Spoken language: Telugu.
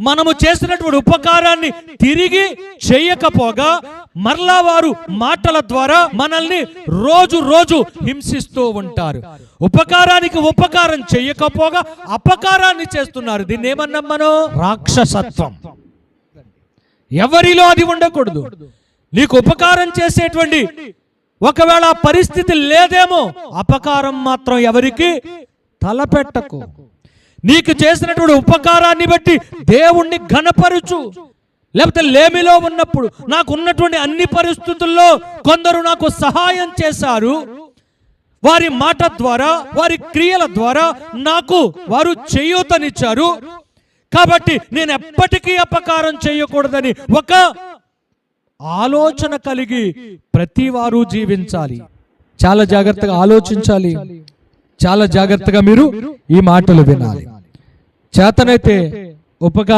మనము చేసినటువంటి ఉపకారాన్ని తిరిగి చేయకపోగా మరలా వారు మాటల ద్వారా మనల్ని రోజు రోజు హింసిస్తూ ఉంటారు. ఉపకారానికి ఉపకారం చేయకపోగా అపకారాన్ని చేస్తున్నారు. దీన్ని ఏమన్నాం మనం? రాక్షసత్వం. ఎవరిలో అది ఉండకూడదు. నీకు ఉపకారం చేసేటువంటి ఒకవేళ పరిస్థితి లేదేమో అపకారం మాత్రం ఎవరికి తలపెట్టకు. నీకు చేసినటువంటి ఉపకారాన్ని బట్టి దేవుణ్ణి ఘనపరుచు. లేకపోతే లేమిలో ఉన్నప్పుడు నాకు ఉన్నటువంటి అన్ని పరిస్థితుల్లో కొందరు నాకు సహాయం చేశారు. వారి మాట ద్వారా వారి క్రియల ద్వారా నాకు వారు చేయూతనిచ్చారు. కాబట్టి నేను ఎప్పటికీ అపకారం చేయకూడదని ఒక ఆలోచన కలిగి ప్రతి వారు జీవించాలి. చాలా జాగ్రత్తగా ఆలోచించాలి. చాలా జాగ్రత్తగా మీరు ఈ మాటలు వినాలి. చేతనైతే ఉపకారం